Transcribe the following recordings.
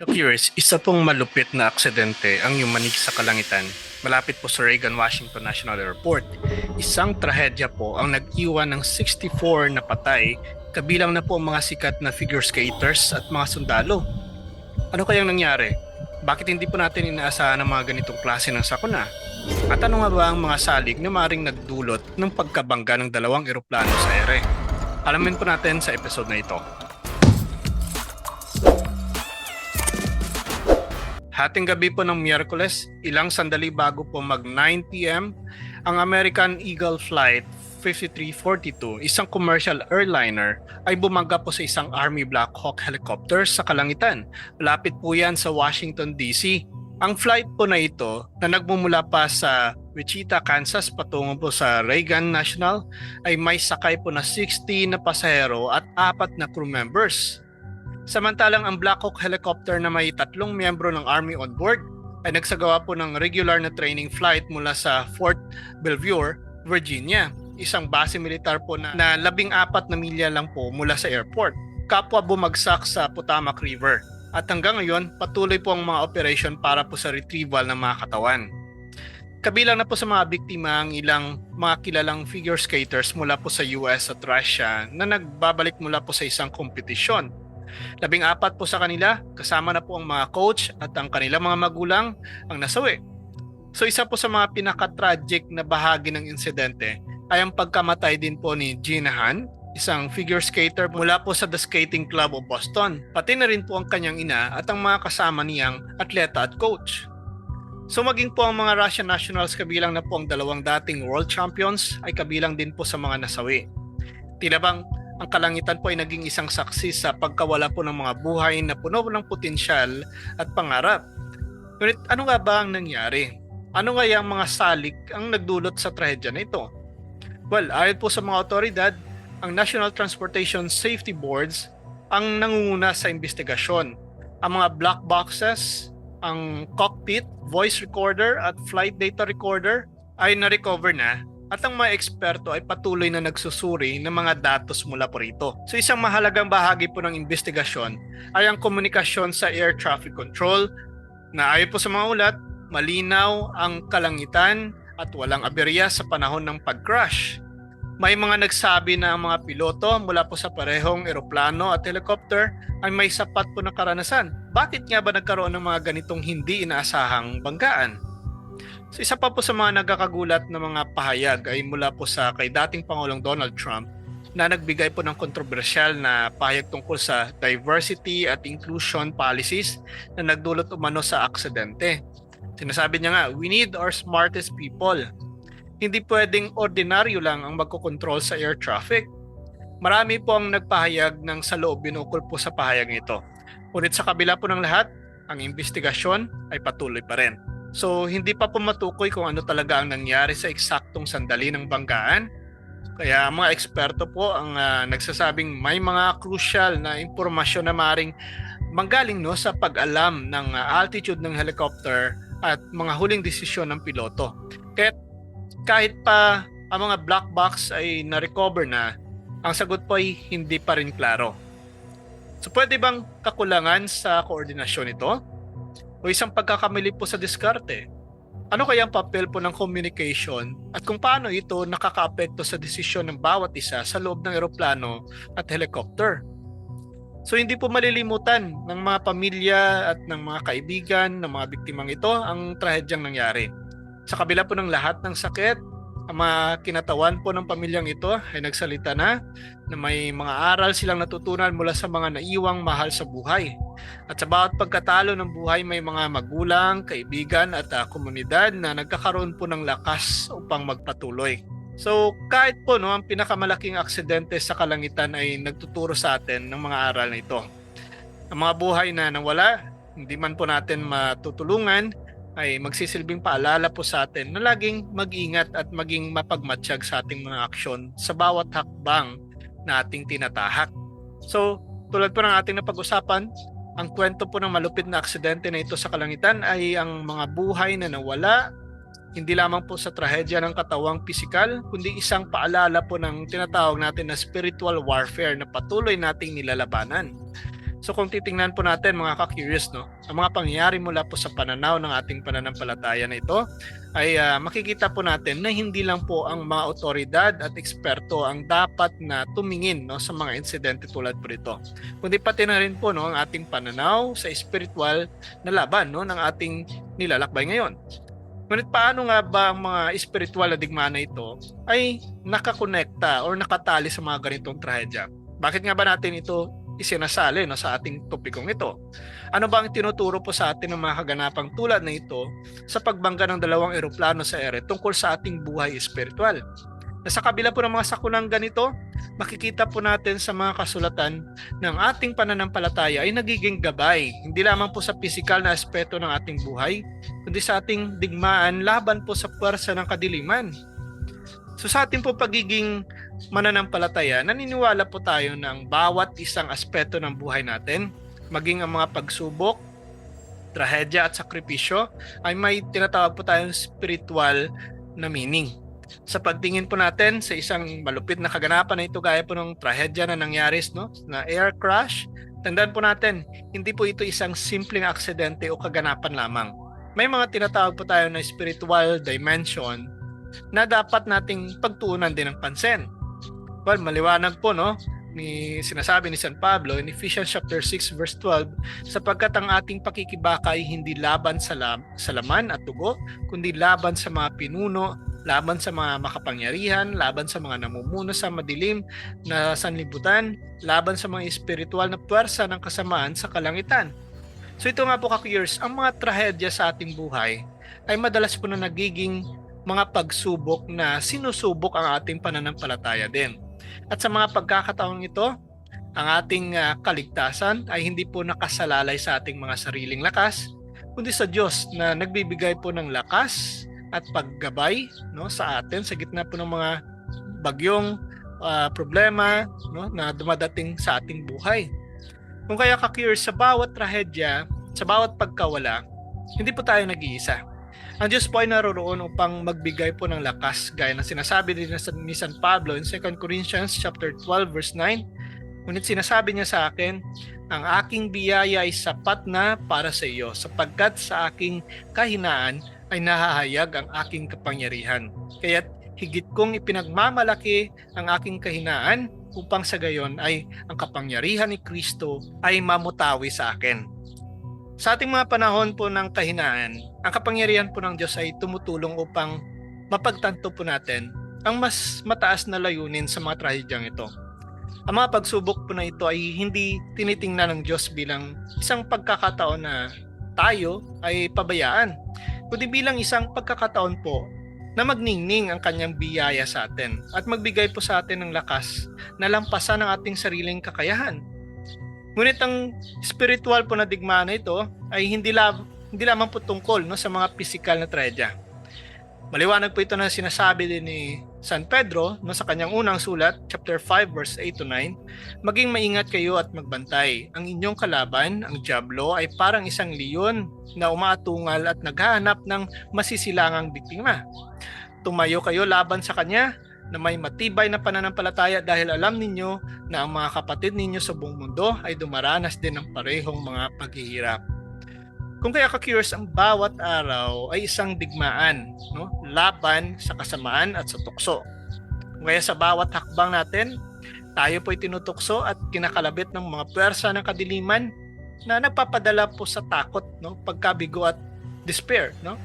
Curious, isa pong malupit na aksidente ang yumanig sa kalangitan malapit po sa Reagan Washington National Airport. Isang trahedya po ang nag-iwan ng 64 na patay kabilang na po ang mga sikat na figure skaters at mga sundalo. Ano kayang nangyari? Bakit hindi po natin inaasahan ang mga ganitong klase ng sakuna? At ano nga ba ang mga salig na maring nagdulot ng pagkabangga ng dalawang eroplano sa ere? Alamin po natin sa episode na ito. Hating gabi po ng Miyerkules, ilang sandali bago po mag 9pm, ang American Eagle Flight 5342, isang commercial airliner, ay bumangga po sa isang Army Black Hawk helicopter sa kalangitan. Malapit po yan sa Washington DC. Ang flight po na ito na nagmumula pa sa Wichita, Kansas patungo po sa Reagan National ay may sakay po na 60 na pasahero at apat na crew members. Samantalang ang Black Hawk helicopter na may tatlong miyembro ng Army on board ay nagsagawa po ng regular na training flight mula sa Fort Belvoir, Virginia. Isang base militar po na, na labing apat na milya lang po mula sa airport. Kapwa bumagsak sa Potomac River. At hanggang ngayon, patuloy po ang mga operation para po sa retrieval ng mga katawan. Kabilang na po sa mga biktima ang ilang mga kilalang figure skaters mula po sa US at Russia na nagbabalik mula po sa isang kompetisyon Labing apat po sa kanila, kasama na po ang mga coach at ang kanilang mga magulang ang nasawi. So isa po sa mga pinaka-tragic na bahagi ng insidente ay ang pagkamatay din po ni Gina Han, isang figure skater mula po sa The Skating Club of Boston. Pati na rin po ang kanyang ina at ang mga kasama niyang atleta at coach. So maging po ang mga Russian nationals kabilang na po ang dalawang dating world champions ay kabilang din po sa mga nasawi. Tila bang ang kalangitan po ay naging isang saksi sa pagkawala po ng mga buhay na puno ng potensyal at pangarap. Ngunit ano nga ba ang nangyari? Ano nga yung mga salik ang nagdulot sa trahedya na ito? Well, ayon po sa mga otoridad, ang National Transportation Safety Boards ang nangunguna sa investigasyon. Ang mga black boxes, ang cockpit, voice recorder at flight data recorder ay na-recover na at ang mga eksperto ay patuloy na nagsusuri ng mga datos mula po rito. So isang mahalagang bahagi po ng investigasyon ay ang komunikasyon sa air traffic control na ayon po sa mga ulat, malinaw ang kalangitan at walang aberya sa panahon ng pag-crash. May mga nagsabi na ang mga piloto mula po sa parehong eroplano at helicopter ay may sapat po na karanasan. Bakit nga ba nagkaroon ng mga ganitong hindi inaasahang banggaan? So isa pa po sa mga nagkakagulat na mga pahayag ay mula po sa kay dating Pangulong Donald Trump na nagbigay po ng kontrobersyal na pahayag tungkol sa diversity at inclusion policies na nagdulot umano sa aksidente. Sinasabi niya nga, we need our smartest people. Hindi pwedeng ordinaryo lang ang magkocontrol sa air traffic. Marami po ang nagpahayag ng sa loob binukol po sa pahayag ito. Ngunit sa kabila po ng lahat, ang investigasyon ay patuloy pa rin. So hindi pa po matukoy kung ano talaga ang nangyari sa eksaktong sandali ng banggaan. Kaya mga eksperto po ang uh, nagsasabing may mga crucial na impormasyon na maring manggaling no sa pag-alam ng uh, altitude ng helicopter at mga huling desisyon ng piloto. Kaya kahit pa ang mga black box ay na-recover na, ang sagot po ay hindi pa rin klaro. So pwede bang kakulangan sa koordinasyon ito? O isang pagkakamali po sa diskarte. Ano kaya ang papel po ng communication at kung paano ito nakakaapekto sa desisyon ng bawat isa sa loob ng eroplano at helicopter? So hindi po malilimutan ng mga pamilya at ng mga kaibigan ng mga biktimang ito ang trahedyang nangyari. Sa kabila po ng lahat ng sakit, ang kinatawan po ng pamilyang ito ay nagsalita na na may mga aral silang natutunan mula sa mga naiwang mahal sa buhay. At sa bawat pagkatalo ng buhay may mga magulang, kaibigan at uh, komunidad na nagkakaroon po ng lakas upang magpatuloy. So kahit po no, ang pinakamalaking aksidente sa kalangitan ay nagtuturo sa atin ng mga aral na ito. Ang mga buhay na nawala, hindi man po natin matutulungan, ay magsisilbing paalala po sa atin na laging mag-ingat at maging mapagmatsyag sa ating mga aksyon sa bawat hakbang na ating tinatahak. So, tulad po ng ating napag-usapan, ang kwento po ng malupit na aksidente na ito sa kalangitan ay ang mga buhay na nawala, hindi lamang po sa trahedya ng katawang pisikal, kundi isang paalala po ng tinatawag natin na spiritual warfare na patuloy nating nilalabanan. So kung titingnan po natin mga ka-curious, no, ang mga pangyayari mula po sa pananaw ng ating pananampalataya na ito ay ah, makikita po natin na hindi lang po ang mga otoridad at eksperto ang dapat na tumingin no, sa mga insidente tulad po nito. Kundi pati na rin po no, ang ating pananaw sa spiritual na laban no, ng ating nilalakbay ngayon. Ngunit paano nga ba ang mga spiritual na digmaan na ito ay nakakonekta or nakatali sa mga ganitong trahedya? Bakit nga ba natin ito isinasali no, sa ating topikong ito? Ano ba ang tinuturo po sa atin ng mga kaganapang tulad na ito sa pagbangga ng dalawang eroplano sa ere tungkol sa ating buhay espiritual? Na sa kabila po ng mga sakunang ganito, makikita po natin sa mga kasulatan ng ating pananampalataya ay nagiging gabay, hindi lamang po sa pisikal na aspeto ng ating buhay, kundi sa ating digmaan laban po sa puwersa ng kadiliman. So sa ating po pagiging mananampalataya, naniniwala po tayo ng bawat isang aspeto ng buhay natin, maging ang mga pagsubok, trahedya at sakripisyo, ay may tinatawag po tayong spiritual na meaning. Sa pagtingin po natin sa isang malupit na kaganapan na ito gaya po ng trahedya na nangyari no, na air crash, tandaan po natin, hindi po ito isang simpleng aksidente o kaganapan lamang. May mga tinatawag po tayo na spiritual dimension na dapat nating pagtuunan din ng pansin. Well, maliwanag po no, ni sinasabi ni San Pablo in Ephesians chapter 6 verse 12 sapagkat ang ating pakikibaka ay hindi laban sa, lam, sa laman at tugo kundi laban sa mga pinuno laban sa mga makapangyarihan laban sa mga namumuno sa madilim na sanlibutan laban sa mga espiritual na puwersa ng kasamaan sa kalangitan so ito nga po kakuyers ang mga trahedya sa ating buhay ay madalas po na nagiging mga pagsubok na sinusubok ang ating pananampalataya din. At sa mga pagkakataong ito, ang ating ah, kaligtasan ay hindi po nakasalalay sa ating mga sariling lakas, kundi sa Diyos na nagbibigay po ng lakas at paggabay no, sa atin sa gitna po ng mga bagyong ah, problema no, na dumadating sa ating buhay. Kung kaya ka-curious sa bawat trahedya, sa bawat pagkawala, hindi po tayo nag-iisa. Ang Diyos po ay naroroon upang magbigay po ng lakas gaya ng sinasabi din ni San Pablo in 2 Corinthians chapter 12 verse 9. Ngunit sinasabi niya sa akin, ang aking biyaya ay sapat na para sa iyo sapagkat sa aking kahinaan ay nahahayag ang aking kapangyarihan. Kaya't higit kong ipinagmamalaki ang aking kahinaan upang sa gayon ay ang kapangyarihan ni Kristo ay mamutawi sa akin. Sa ating mga panahon po ng kahinaan, ang kapangyarihan po ng Diyos ay tumutulong upang mapagtanto po natin ang mas mataas na layunin sa mga trahedyang ito. Ang mga pagsubok po na ito ay hindi tinitingnan ng Diyos bilang isang pagkakataon na tayo ay pabayaan, kundi bilang isang pagkakataon po na magningning ang kanyang biyaya sa atin at magbigay po sa atin ng lakas na lampasan ang ating sariling kakayahan Ngunit ang spiritual po na digmaan na ito ay hindi, la, hindi lamang po tungkol no, sa mga physical na trahedya. Maliwanag po ito na sinasabi din ni San Pedro no, sa kanyang unang sulat, chapter 5 verse 8 to 9, Maging maingat kayo at magbantay. Ang inyong kalaban, ang Diablo, ay parang isang leon na umaatungal at naghahanap ng masisilangang biktima. Tumayo kayo laban sa kanya na may matibay na pananampalataya dahil alam ninyo na ang mga kapatid ninyo sa buong mundo ay dumaranas din ng parehong mga paghihirap. Kung kaya ka-curious, ang bawat araw ay isang digmaan, no? laban sa kasamaan at sa tukso. Kung sa bawat hakbang natin, tayo po ay tinutukso at kinakalabit ng mga pwersa ng kadiliman na nagpapadala po sa takot, no? pagkabigo at despair. No?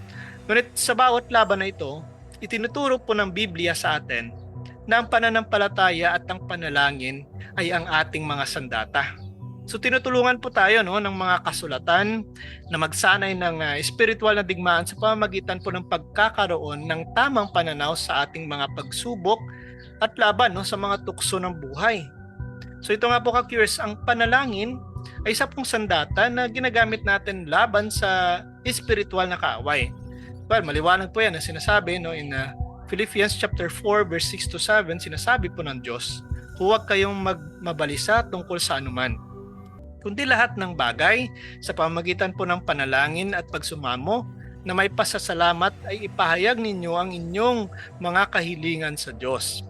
Ngunit sa bawat laban na ito, itinuturo po ng Biblia sa atin na ang pananampalataya at ang panalangin ay ang ating mga sandata. So tinutulungan po tayo no ng mga kasulatan na magsanay ng uh, spiritual na digmaan sa pamamagitan po ng pagkakaroon ng tamang pananaw sa ating mga pagsubok at laban no sa mga tukso ng buhay. So ito nga po ka-curious, ang panalangin ay isa pong sandata na ginagamit natin laban sa spiritual na kaaway. Well, maliwanag po yan na sinasabi no, in uh, Philippians chapter 4 verse 6 to 7, sinasabi po ng Diyos, huwag kayong magmabalisa tungkol sa anuman. Kundi lahat ng bagay sa pamagitan po ng panalangin at pagsumamo na may pasasalamat ay ipahayag ninyo ang inyong mga kahilingan sa Diyos.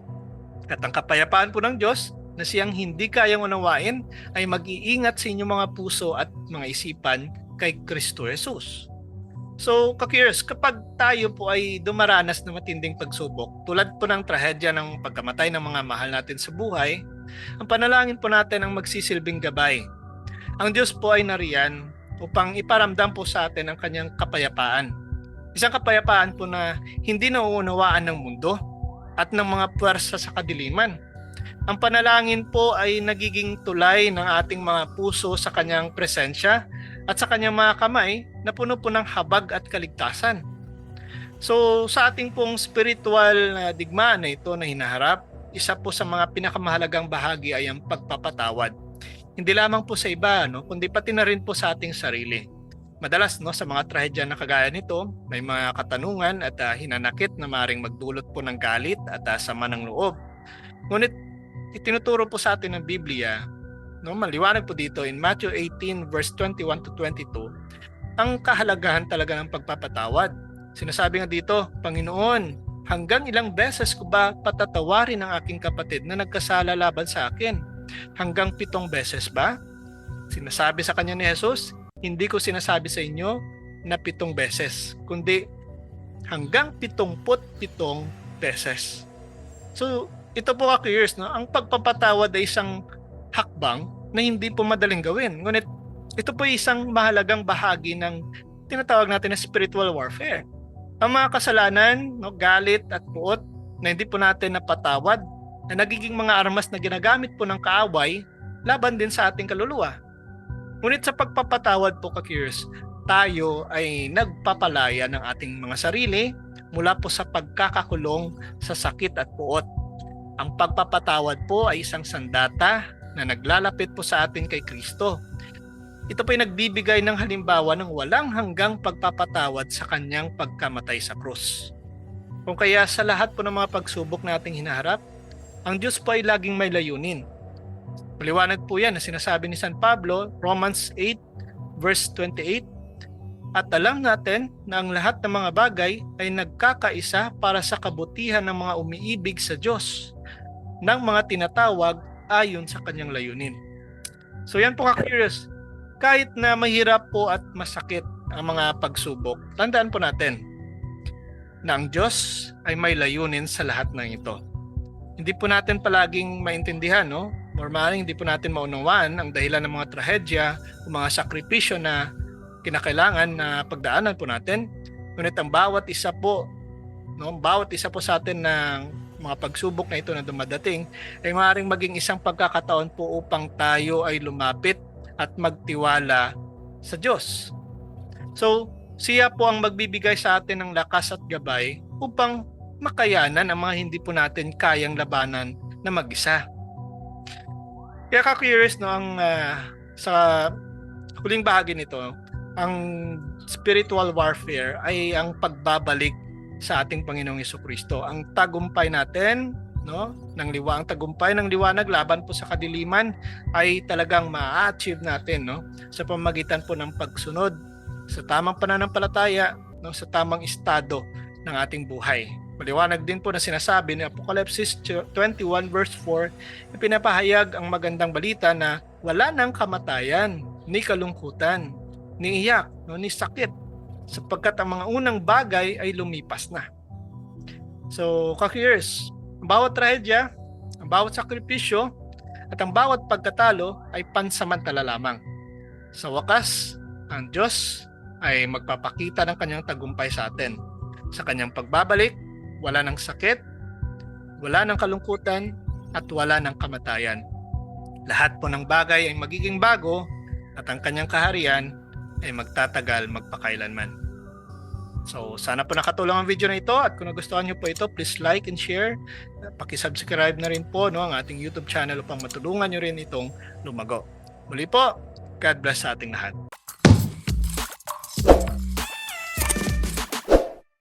At ang kapayapaan po ng Diyos na siyang hindi kayang unawain ay mag-iingat sa inyong mga puso at mga isipan kay Kristo Jesus. So, kakurious, kapag tayo po ay dumaranas ng matinding pagsubok, tulad po ng trahedya ng pagkamatay ng mga mahal natin sa buhay, ang panalangin po natin ang magsisilbing gabay. Ang Diyos po ay nariyan upang iparamdam po sa atin ang kanyang kapayapaan. Isang kapayapaan po na hindi nauunawaan ng mundo at ng mga puwersa sa kadiliman. Ang panalangin po ay nagiging tulay ng ating mga puso sa kanyang presensya at sa kanyang mga kamay na puno po ng habag at kaligtasan. So sa ating pong spiritual na digmaan na ito na hinaharap, isa po sa mga pinakamahalagang bahagi ay ang pagpapatawad. Hindi lamang po sa iba, no, kundi pati na rin po sa ating sarili. Madalas no sa mga trahedya na kagaya nito, may mga katanungan at ah, hinanakit na maring magdulot po ng galit at ah, sama ng loob. Ngunit itinuturo po sa atin ng Biblia, no, maliwanag po dito in Matthew 18 verse 21 to 22, ang kahalagahan talaga ng pagpapatawad. Sinasabi nga dito, Panginoon, hanggang ilang beses ko ba patatawarin ang aking kapatid na nagkasala laban sa akin? Hanggang pitong beses ba? Sinasabi sa kanya ni Jesus, hindi ko sinasabi sa inyo na pitong beses, kundi hanggang pitongput pitong beses. So, ito po ako years, no? ang pagpapatawad ay isang hakbang na hindi po madaling gawin. Ngunit ito po isang mahalagang bahagi ng tinatawag natin na spiritual warfare. Ang mga kasalanan, no, galit at puot na hindi po natin napatawad, na nagiging mga armas na ginagamit po ng kaaway laban din sa ating kaluluwa. Ngunit sa pagpapatawad po ka-curious, tayo ay nagpapalaya ng ating mga sarili mula po sa pagkakakulong sa sakit at puot. Ang pagpapatawad po ay isang sandata na naglalapit po sa atin kay Kristo. Ito po ay nagbibigay ng halimbawa ng walang hanggang pagpapatawad sa kanyang pagkamatay sa krus. Kung kaya sa lahat po ng mga pagsubok nating hinaharap, ang Diyos po ay laging may layunin. Maliwanag po yan na sinasabi ni San Pablo, Romans 8 verse 28, at alam natin na ang lahat ng mga bagay ay nagkakaisa para sa kabutihan ng mga umiibig sa Diyos ng mga tinatawag ayon sa kanyang layunin. So yan po ka-curious. Kahit na mahirap po at masakit ang mga pagsubok, tandaan po natin na ang Diyos ay may layunin sa lahat ng ito. Hindi po natin palaging maintindihan, no? Or maaaring hindi po natin maunawaan ang dahilan ng mga trahedya o mga sakripisyo na kinakailangan na pagdaanan po natin. Ngunit ang bawat isa po, no, bawat isa po sa atin ng mga pagsubok na ito na dumadating ay maaaring maging isang pagkakataon po upang tayo ay lumapit at magtiwala sa Diyos. So, siya po ang magbibigay sa atin ng lakas at gabay upang makayanan ang mga hindi po natin kayang labanan na mag-isa. Kaya ka-curious no ang ah, sa huling bahagi nito, ang spiritual warfare ay ang pagbabalik sa ating Panginoong Kristo. Ang tagumpay natin, no, ng liwa, ang tagumpay ng liwanag laban po sa kadiliman ay talagang ma-achieve natin, no, sa pamagitan po ng pagsunod sa tamang pananampalataya, no, sa tamang estado ng ating buhay. Maliwanag din po na sinasabi ni Apocalypse 21 verse 4 na pinapahayag ang magandang balita na wala nang kamatayan, ni kalungkutan, ni iyak, no, ni sakit, sapagkat ang mga unang bagay ay lumipas na. So, kakiyers, ang bawat trahedya, ang bawat sakripisyo, at ang bawat pagkatalo ay pansamantala lamang. Sa wakas, ang Diyos ay magpapakita ng kanyang tagumpay sa atin. Sa kanyang pagbabalik, wala ng sakit, wala ng kalungkutan, at wala ng kamatayan. Lahat po ng bagay ay magiging bago at ang kanyang kaharian ay magtatagal magpakailanman. So, sana po nakatulong ang video na ito at kung nagustuhan niyo po ito, please like and share. Paki-subscribe na rin po no, ang ating YouTube channel upang matulungan niyo rin itong lumago. Muli po, God bless sa ating lahat.